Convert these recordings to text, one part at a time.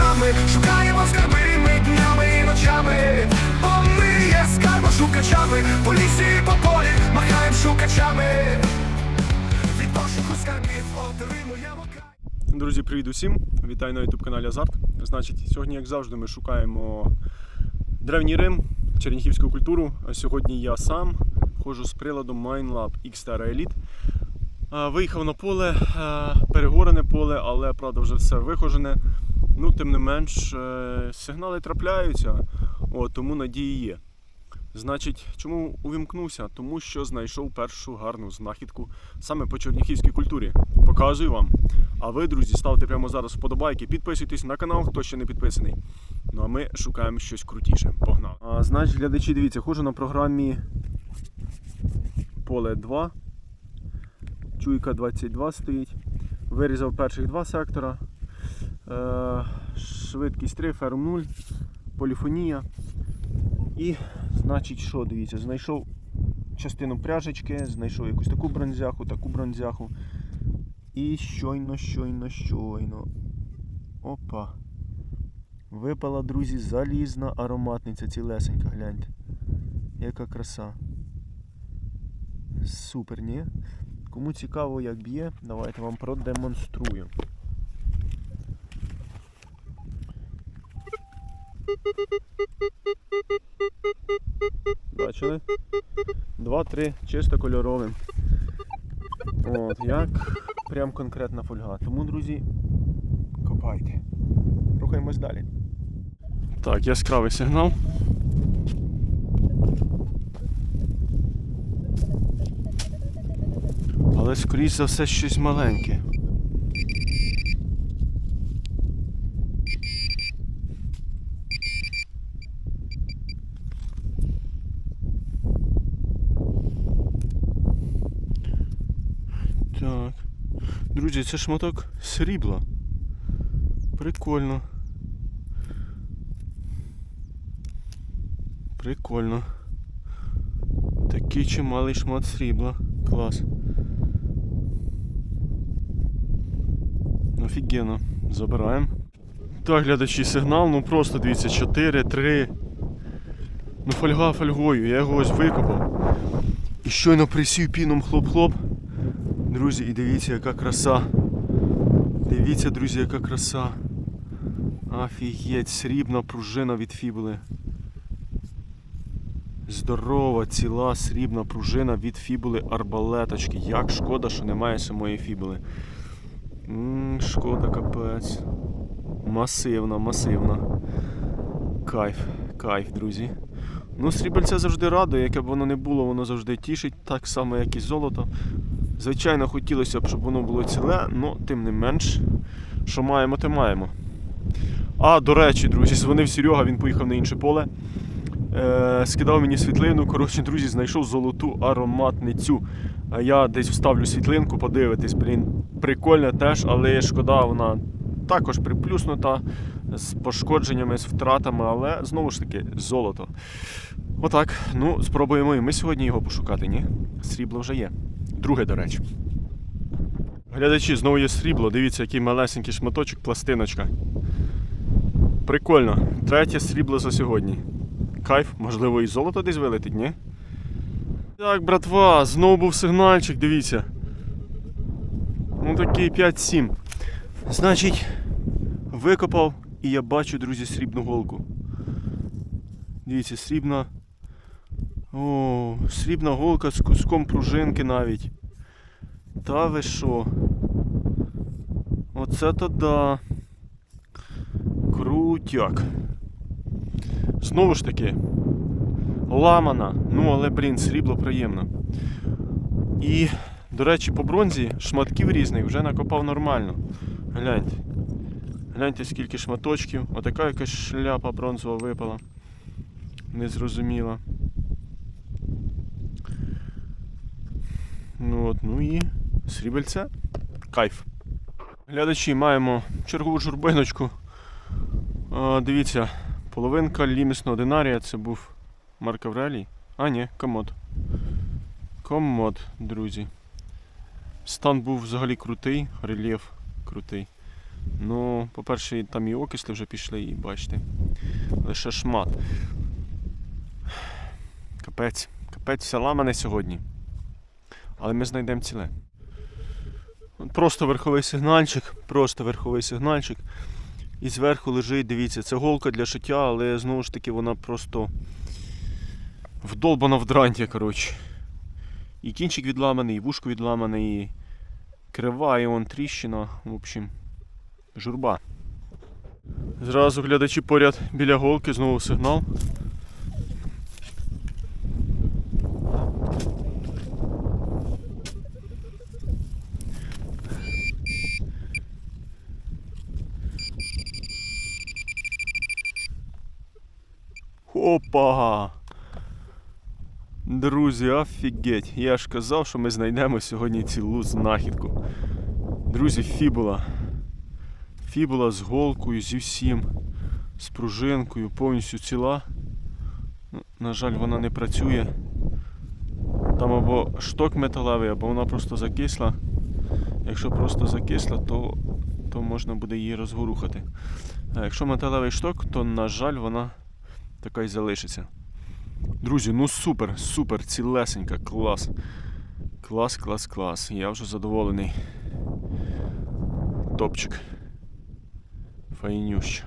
шукачами, шукаємо скарби ми днями і ночами, бо ми є скарбошукачами, по лісі і по полі махаємо шукачами. Від пошуку скарбів отримуємо кайф. Друзі, привіт усім! Вітаю на youtube каналі Азарт. Значить, сьогодні, як завжди, ми шукаємо древній Рим, черніхівську культуру. Сьогодні я сам ходжу з приладом MineLab X-Terra Elite. Виїхав на поле, перегорене поле, але правда вже все вихожене. Ну, тим не менш, е, сигнали трапляються, о, тому надії є. Значить, чому увімкнувся? Тому що знайшов першу гарну знахідку саме по черніхівській культурі. Показую вам. А ви, друзі, ставте прямо зараз вподобайки, підписуйтесь на канал, хто ще не підписаний. Ну а ми шукаємо щось крутіше. Погнали. А, значить, глядачі, дивіться, ходжу на програмі Поле 2. Чуйка 22 стоїть. Вирізав перших два сектора. Е, швидкість 3, ферм 0, поліфонія. І, значить, що, дивіться, знайшов частину пряжечки, знайшов якусь таку бронзяху, таку бронзяху. І щойно, щойно, щойно. Опа. Випала, друзі, залізна ароматниця цілесенька, гляньте. Яка краса. Супер, ні? Кому цікаво, як б'є, давайте вам продемонструю. Бачили? Два-три чисто кольоровим. От, як прям конкретна фольга. Тому, друзі, копайте. Рухаємось далі. Так, яскравий сигнал. Але скоріш за все щось маленьке. Так. Друзі, це шматок срібла. Прикольно. Прикольно. Такий чималий шмат срібла. Клас. Офігенно. Забираємо. Так, глядачі, сигнал, ну просто дивіться, 4, 3. Ну фольга фольгою, я його ось викопав. І щойно присів піном хлоп-хлоп. Друзі, і дивіться, яка краса. Дивіться, друзі, яка краса. Офігеть, срібна пружина від фібули. Здорова, ціла срібна пружина від фібули арбалеточки. Як шкода, що немає самої фібули. М, шкода капець. Масивна, масивна. Кайф, кайф, друзі. Ну, срібельце завжди радує, яке б воно не було, воно завжди тішить, так само, як і золото. Звичайно, хотілося б, щоб воно було ціле, але тим не менш, що маємо, те маємо. А, до речі, друзі, дзвонив Серега, він поїхав на інше поле. Е, скидав мені світлину. Коротше, друзі, знайшов золоту ароматницю. А я десь вставлю світлинку, подивитись, блін, прикольно теж, але шкода, вона також приплюснута з пошкодженнями, з втратами, але знову ж таки золото. Отак. Ну, спробуємо і ми сьогодні його пошукати, ні? Срібло вже є. Друге, до речі. Глядачі, знову є срібло. Дивіться, який малесенький шматочок, пластиночка. Прикольно. Третє срібло за сьогодні. Кайф, можливо, і золото десь вилетить, ні? Так, братва, знову був сигнальчик, дивіться. Ну такий 5-7. Значить, викопав і я бачу, друзі, срібну голку. Дивіться, срібна. О, срібна голка з куском пружинки навіть. Та ви що? Оце то да. Крутяк. Знову ж таки, ламана, ну але, блін, срібло приємно. І, до речі, по бронзі шматків різних вже накопав нормально. Гляньте. Гляньте, скільки шматочків. Отака якась шляпа бронзова випала. Незрозуміла. Ну от, ну і срібельце. Кайф. Глядачі, маємо чергову журбиночку. А, дивіться, половинка лімісного динарія це був Марк Аврелій. А, ні, комод. Комод, друзі. Стан був взагалі крутий, рельєф крутий. Ну, по-перше, там і окисли вже пішли, і бачите. Лише шмат. Капець. Капець все ламане сьогодні. Але ми знайдемо ціле. Просто верховий сигнальчик, просто верховий сигнальчик. І зверху лежить, дивіться, це голка для шиття, але знову ж таки вона просто вдолбана в дранті, коротше. І кінчик відламаний, і вушко відламане, і крива, і он тріщина. В общем, журба. Зразу глядачі поряд біля голки, знову сигнал. Опа! Друзі, офігеть! Я ж казав, що ми знайдемо сьогодні цілу знахідку. Друзі, фібула. Фібула з голкою, зі всім, з пружинкою, повністю ціла. Ну, На жаль, вона не працює. Там або шток металевий, або вона просто закисла. Якщо просто закисла, то, то можна буде її розворухати. А якщо металевий шток, то, на жаль, вона така й залишиться. Друзі, ну супер, супер, цілесенька, клас. Клас, клас, клас. Я вже задоволений. Топчик. Файнющ.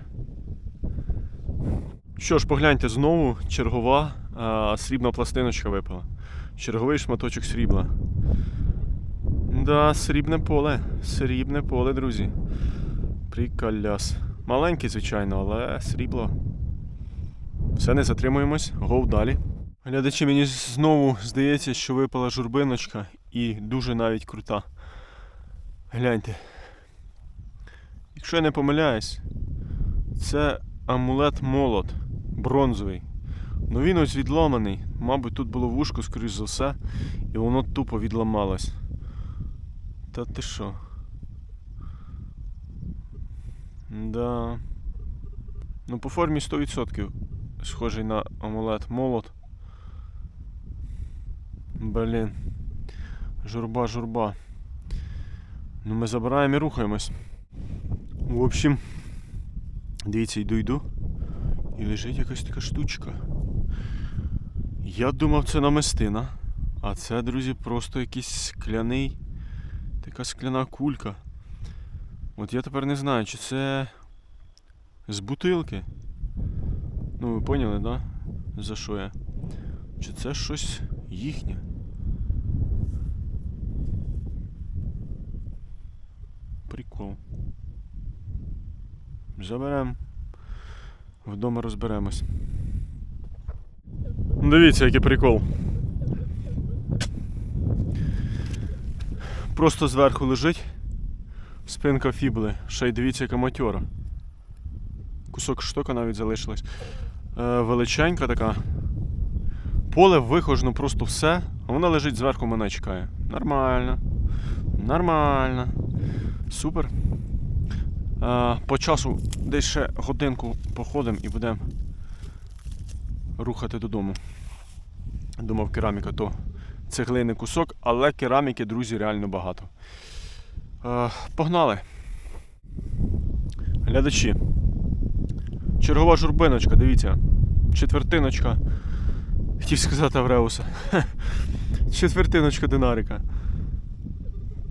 Що ж, погляньте знову чергова а, срібна пластиночка випала. Черговий шматочок срібла. Да, срібне поле. Срібне поле, друзі. Приколяс. Маленький, звичайно, але срібло. Все, не затримуємось, гов далі. Глядачі, мені знову здається, що випала журбиночка і дуже навіть крута. Гляньте. Якщо я не помиляюсь, це амулет молот бронзовий. Ну він ось відломаний. Мабуть, тут було вушко, скоріш за все, і воно тупо відламалось. Та ти що? Да. Ну, по формі 100% схожий на амулет молот. Блін. Журба, журба. Ну ми забираємо і рухаємось. В общем, дивіться, йду йду. І лежить якась така штучка. Я думав, це намистина. А це, друзі, просто якийсь скляний. Така скляна кулька. От я тепер не знаю, чи це з бутилки. Ну, ви поняли, да? За що я? Чи це щось їхнє? Прикол. Заберем. Вдома розберемось. Дивіться, який прикол. Просто зверху лежить спинка фібули. Ще й дивіться, яка матьора. Кусок штока навіть залишилось. Е, величенька така. Поле вихожено просто все, вона лежить зверху, мене чекає. Нормально. Нормально. Супер. Е, по часу десь ще годинку походимо і будемо рухати додому. Думав, кераміка то цеглийний кусок, але кераміки, друзі, реально багато. Е, погнали. Глядачі. Чергова журбиночка, дивіться. Четвертиночка. Хотів сказати Авреуса. Четвертиночка динарика.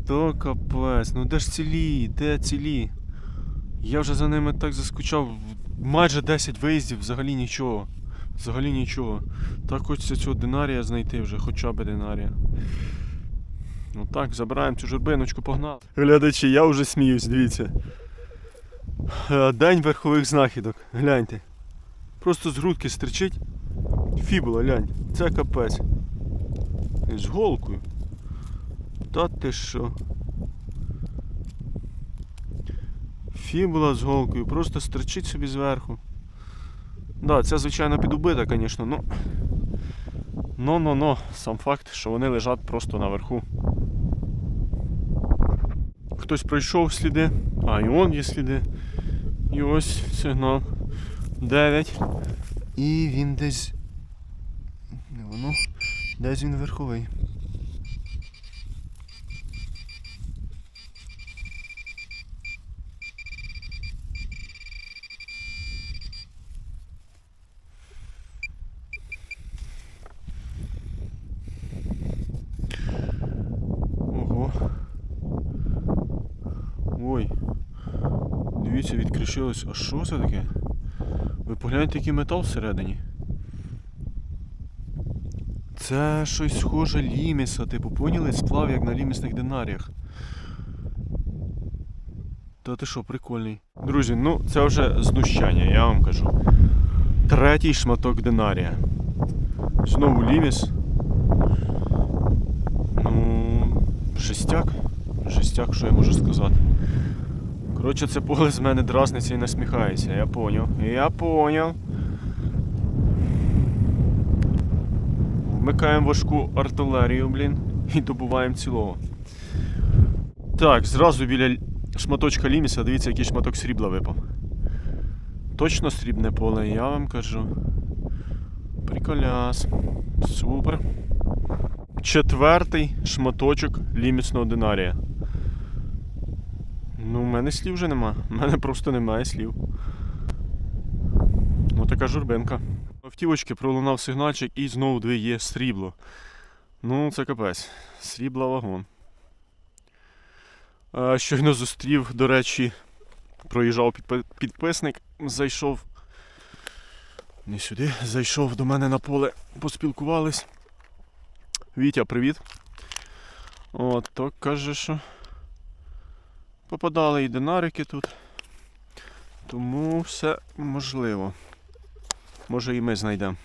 То капець, ну де ж цілі, де цілі? Я вже за ними так заскучав. Майже 10 виїздів, взагалі нічого. Взагалі нічого. Так хочеться цього динарія знайти вже, хоча б динарія. Ну так, забираємо цю журбиночку, погнали. Глядачі, я вже сміюсь, дивіться. Е, День верхових знахідок. Гляньте. Просто з грудки стричить. Фібула, глянь. Це капець. З голкою. Та ти що? Фібула з голкою, просто стричить собі зверху. Да, це звичайно підубита, звісно, ну. Ну, ну, ну, сам факт, що вони лежать просто наверху. Хтось пройшов сліди, а і он є сліди. І ось сигнал 9. І він десь. Не воно. Десь він верховий. Дивіться, відкришилось. А що це таке? Ви погляньте, який метал всередині. Це щось схоже ліміса, типу, поняли? Сплав як на лімісних динаріях. Та ти що, прикольний. Друзі, ну це вже знущання, я вам кажу. Третій шматок динарія. Знову ліміс. Ну, жестяк. Жестяк, що я можу сказати. Коротше, це поле з мене дразниться і насміхається. Я поняв. Я поняв. Вмикаємо важку артилерію, блін, і добуваємо цілого. Так, зразу біля шматочка ліміса, дивіться, який шматок срібла випав. Точно срібне поле, я вам кажу. Приколяс. Супер. Четвертий шматочок лімісного динарія. Ну, мене слів вже нема. У мене просто немає слів. Ну, така журбинка. Автівочки пролунав сигнальчик і знову дві є срібло. Ну, це капець. Срібла вагон. Щойно зустрів, до речі, проїжджав підпи- підписник, зайшов. Не сюди, зайшов до мене на поле, поспілкувались. Вітя, привіт. От, то каже, що попадали і динарики тут. Тому все можливо. Може і ми знайдемо.